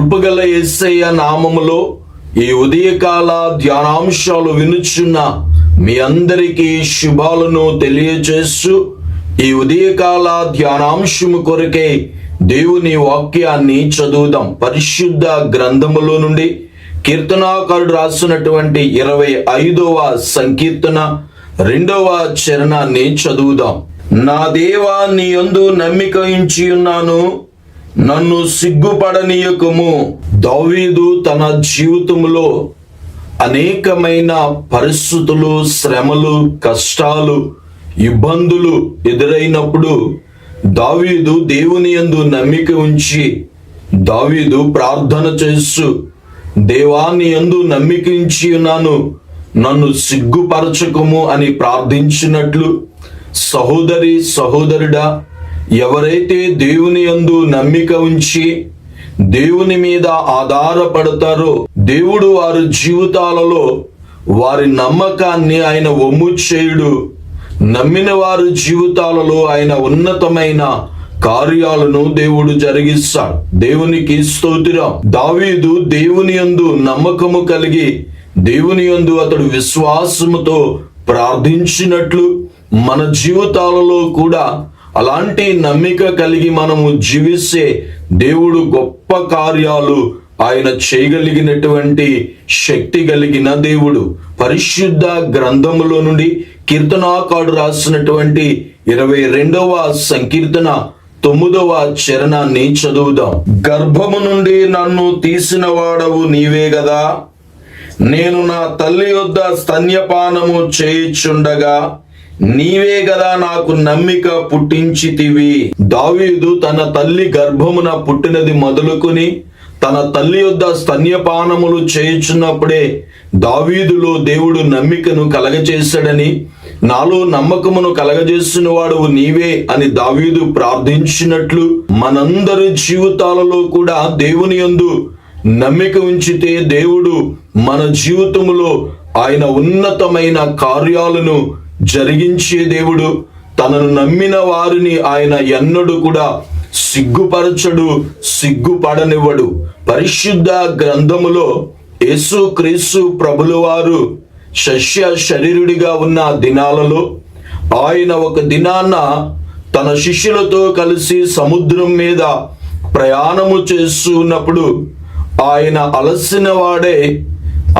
కృపగల యేసయ్య నామములో ఈ ఉదయకాల ధ్యానాంశాలు వినుచున్న మీ అందరికీ శుభాలను తెలియజేస్తూ ఈ ఉదయకాల ధ్యానాంశము కొరకే దేవుని వాక్యాన్ని చదువుదాం. పరిశుద్ధ గ్రంథములో నుండి కీర్తనాకారుడు రాసినటువంటి ఇరవై ఐదవ సంకీర్తన రెండవ చరణాన్ని చదువుదాం. నా దేవా నీ యందు నమ్మిక ఉన్నాను నన్ను సిగ్గుపడనీయకము. దావీదు తన జీవితంలో అనేకమైన పరిస్థితులు శ్రమలు కష్టాలు ఇబ్బందులు ఎదురైనప్పుడు దావీదు దేవుని యందు నమ్మిక ఉంచి దావీదు ప్రార్థన చేస్తూ దేవాన్ని యందు నమ్మికించి ఉన్నాను. నన్ను సిగ్గుపరచకము అని ప్రార్థించినట్లు సహోదరి సహోదరుడా ఎవరైతే దేవుని యందు నమ్మిక ఉంచి దేవుని మీద ఆధారపడతారో దేవుడు వారి జీవితాలలో వారి నమ్మకాన్ని ఆయన ఒమ్ము చేయుడు. నమ్మిన వారి జీవితాలలో ఆయన ఉన్నతమైన కార్యాలను దేవుడు జరిగిస్తాడు. దేవునికి స్తోత్రం. దావీదు దేవుని యందు నమ్మకము కలిగి దేవుని యందు అతడు విశ్వాసముతో ప్రార్థించినట్లు మన జీవితాలలో కూడా అలాంటి నమ్మిక కలిగి మనము జీవిస్తే దేవుడు గొప్ప కార్యాలు ఆయన చేయగలిగినటువంటి శక్తి కలిగిన దేవుడు. పరిశుద్ధ గ్రంథములో నుండి కీర్తనాకాడు రాసినటువంటి ఇరవై రెండవ సంకీర్తన తొమ్మిదవ చరణాన్ని చదువుదాం. గర్భము నుండి నన్ను తీసిన వాడవు నీవే గదా? నేను నా తల్లి యొద్ద స్తన్యపానము చేయిచుండగా నీవే గదా నాకు నమ్మిక పుట్టించితివి. దావీదు తన తల్లి గర్భమున పుట్టినది మొదలుకొని తన తల్లి యొద్ద స్తన్యపానములు చేయుచున్నప్పుడే దావీదులో దేవుడు నమ్మికను కలగచేశాడని నాలో నమ్మకమును కలగజేసిన వాడు నీవే అని దావీదు ప్రార్థించినట్లు మనందరి జీవితాలలో కూడా దేవుని యందు నమ్మిక ఉంచితే దేవుడు మన జీవితములో ఆయన ఉన్నతమైన కార్యాలను జరిగించే దేవుడు తనను నమ్మిన వారిని ఆయన ఎన్నడు కూడా సిగ్గుపరచడు సిగ్గుపడనివ్వడు. పరిశుద్ధ గ్రంథములో యేసు క్రీస్తు ప్రభులవారు వారు శస్య శరీరుడిగా ఉన్న దినాలలో ఆయన ఒక దినాన్న తన శిష్యులతో కలిసి సముద్రం మీద ప్రయాణము చేస్తున్నప్పుడు ఆయన అలసిన వాడే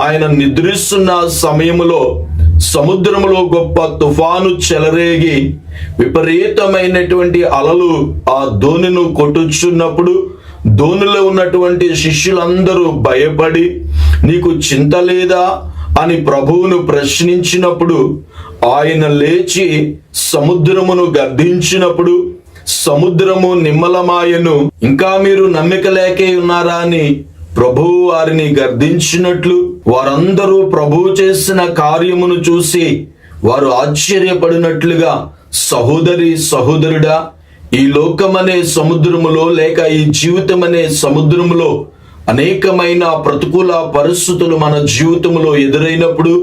ఆయన నిద్రిస్తున్న సమయంలో సముద్రములో గొప్ప తుఫాను చెలరేగి విపరీతమైనటువంటి అలలు ఆ ధోనిను కొట్టుచున్నప్పుడు ధోనిలో ఉన్నటువంటి శిష్యులందరూ భయపడి నీకు చింత లేదా? అని ప్రభువును ప్రశ్నించినప్పుడు ఆయన లేచి సముద్రమును గర్ధించినప్పుడు సముద్రము నిమ్మలమాయను ఇంకా మీరు నమ్మిక లేకే ఉన్నారా? అని ప్రభువు వారిని గర్దించినట్లు వారందరూ ప్రభువు చేసిన కార్యమును చూసి వారు ఆశ్చర్యపడినట్లుగా సహోదరి సహోదరుడా ఈ లోకమనే సముద్రములో లేక ఈ జీవితం అనే సముద్రములో అనేకమైన ప్రతికూల పరిస్థితులు మన జీవితంలో ఎదురైనప్పుడు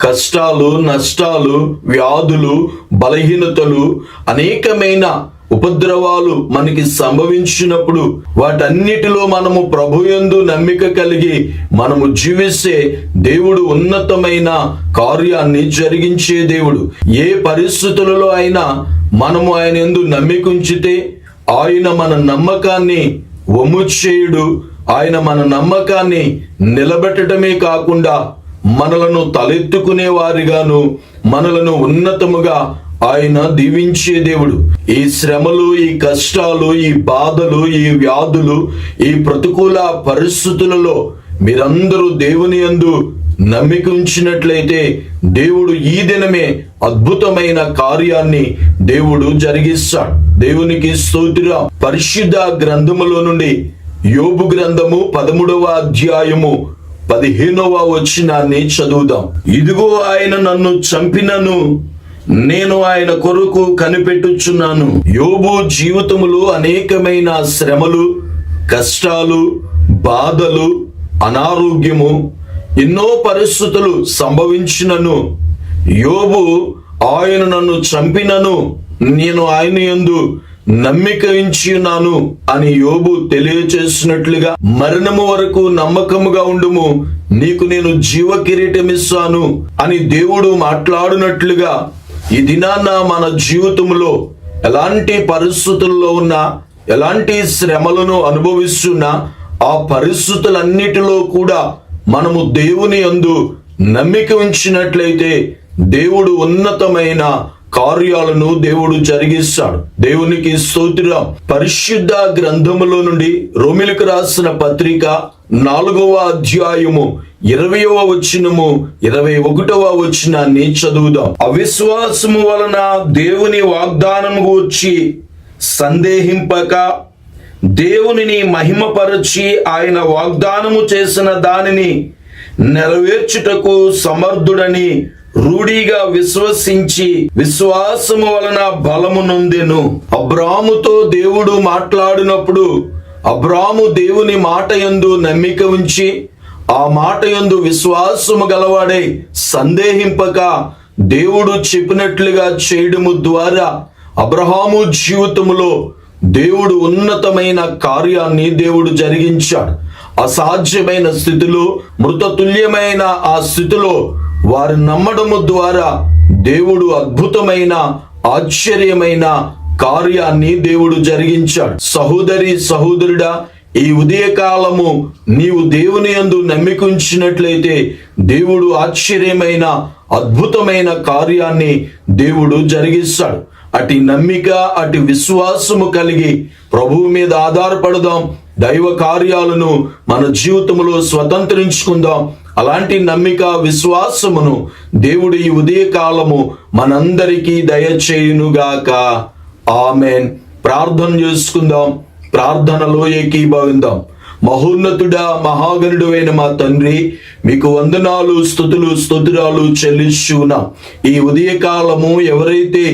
కష్టాలు నష్టాలు వ్యాధులు బలహీనతలు అనేకమైన ఉపద్రవాలు మనకి సంభవించినప్పుడు వాటన్నిటిలో మనము ప్రభుయందు నమ్మిక కలిగి మనము జీవిస్తే దేవుడు ఉన్నతమైన కార్యాన్ని జరిగించే దేవుడు. ఏ పరిస్థితులలో అయినా మనము ఆయన ఎందు నమ్మికుంచితే ఆయన మన నమ్మకాన్ని వమ్ము చేయుడు ఆయన మన నమ్మకాన్ని నిలబెట్టడమే కాకుండా మనలను తలెత్తుకునే వారిగాను మనలను ఉన్నతముగా ఆయన దీవించే దేవుడు. ఈ శ్రమలు ఈ కష్టాలు ఈ బాధలు ఈ వ్యాధులు ఈ ప్రతికూల పరిస్థితులలో మీరందరూ దేవుని యందు నమ్మిక ఉంచినట్లయితే దేవుడు ఈ దినమే అద్భుతమైన కార్యాన్ని దేవుడు జరిగిస్తాడు. దేవునికి స్తోత్ర. పరిశుద్ధ గ్రంథములో నుండి యోబు గ్రంథము పదమూడవ అధ్యాయము పదిహేనవ వచనాన్ని చదువుదాం. ఇదిగో ఆయన నన్ను చంపినను నేను ఆయన కొరకు కనిపెట్టుచున్నాను. యోబు జీవితములో అనేకమైన శ్రమలు కష్టాలు బాధలు అనారోగ్యము ఎన్నో పరిస్థితులు సంభవించినను. యోబు ఆయన నన్ను చంపినను నేను ఆయన యందు నమ్మిక ఉన్నాను అని యోబు తెలియచేసినట్లుగా మరణము వరకు నమ్మకముగా ఉండుము నీకు నేను జీవ కిరీటం ఇస్తాను అని దేవుడు మాట్లాడినట్లుగా ఈ దినాన మన జీవితంలో ఎలాంటి పరిస్థితుల్లో ఉన్నా ఎలాంటి శ్రమలను అనుభవిస్తున్నా ఆ పరిస్థితులన్నిటిలో కూడా మనము దేవుని అందు నమ్మిక ఉంచినట్లయితే దేవుడు ఉన్నతమైన కార్యాలను దేవుడు జరిగిస్తాడు. దేవునికి స్తోత్రం. పరిశుద్ధ గ్రంథములో నుండి రోమిలకు రాసిన పత్రిక నాలుగవ అధ్యాయము ఇరవయవ వచనము ఇరవై ఒకటవ వచనాన్ని చదువుదాం. అవిశ్వాసము వలన దేవుని వాగ్దానము గూర్చి సందేహింపక దేవునిని మహిమపరచి ఆయన వాగ్దానము చేసిన దానిని నెరవేర్చుటకు సమర్థుడని రూఢిగా విశ్వసించి విశ్వాసము వలన బలము నొందెను. అబ్రాముతో దేవుడు మాట్లాడినప్పుడు అబ్రాము దేవుని మాట యందు నమ్మిక ఉంచి ఆ మాట యందు విశ్వాసము గలవాడై సందేహింపక దేవుడు చెప్పినట్లుగా చేయడము ద్వారా అబ్రహాము జీవితములో దేవుడు ఉన్నతమైన కార్యాన్ని దేవుడు జరిగించాడు. అసాధ్యమైన స్థితిలో మృతతుల్యమైన ఆ స్థితిలో వారు నమ్మడము ద్వారా దేవుడు అద్భుతమైన ఆశ్చర్యమైన కార్యాన్ని దేవుడు జరిగించాడు. సహోదరి సహోదరుడా ఈ ఉదయకాలము నీవు దేవుని యందు నమ్మికుంచినట్లయితే దేవుడు ఆశ్చర్యమైన అద్భుతమైన కార్యాన్ని దేవుడు జరిగిస్తాడు. అటు నమ్మిక అటు విశ్వాసము కలిగి ప్రభువు మీద ఆధారపడదాం. దైవ కార్యాలను మన జీవితంలో స్వతంత్రించుకుందాం. అలాంటి నమ్మిక విశ్వాసమును దేవుడు ఈ ఉదయకాలము మనందరికీ దయచేయునుగాక. ఆమెన్. ప్రార్థన చేసుకుందాం. ప్రార్థనలో ఏకీభవిందాం. మహోన్నతుడా మహాగణుడు అయిన మా తండ్రి మీకు వందనాలు స్థుతులు స్తోత్రాలు చెల్లిస్తున్నా ఈ ఉదయకాలము ఎవరైతే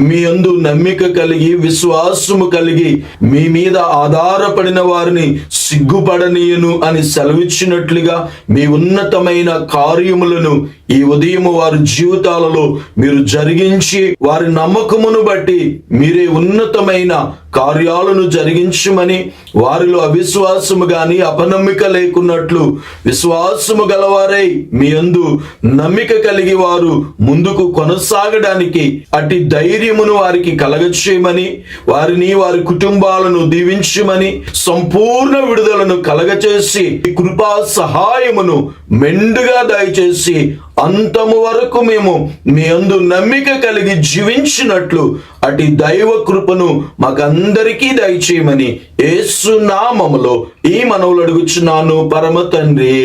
మీ అందు నమ్మిక కలిగి విశ్వాసము కలిగి మీ మీద ఆధారపడిన వారిని సిగ్గుపడనీయను అని సెలవిచ్చినట్లుగా మీ ఉన్నతమైన కార్యములను ఈ ఉదయం వారి జీవితాలలో మీరు జరిగించి వారి నమ్మకమును బట్టి మీరే ఉన్నతమైన కార్యాలను జరిగించమని వారిలో అవిశ్వాసము గాని అపనమ్మిక లేకున్నట్లు విశ్వాసము గలవారై మీ అందు నమ్మిక కలిగి వారు ముందుకు కొనసాగడానికి అట్టి ధైర్యమును వారికి కలగచేయమని వారిని వారి కుటుంబాలను దీవించమని సంపూర్ణ విడుదలను కలగచేసి ఈ కృపా సహాయమును మెండుగా దయచేసి అంతము వరకు మేము మీ అందు నమ్మిక కలిగి జీవించినట్లు అటు దైవ కృపను మాకందరికీ దయచేయమని యేసు నామములో ఈ మనవులు అడుగుచున్నాను. పరమ తండ్రి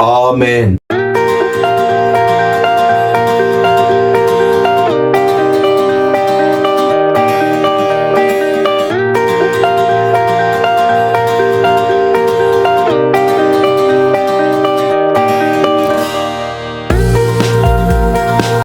ఆమెన్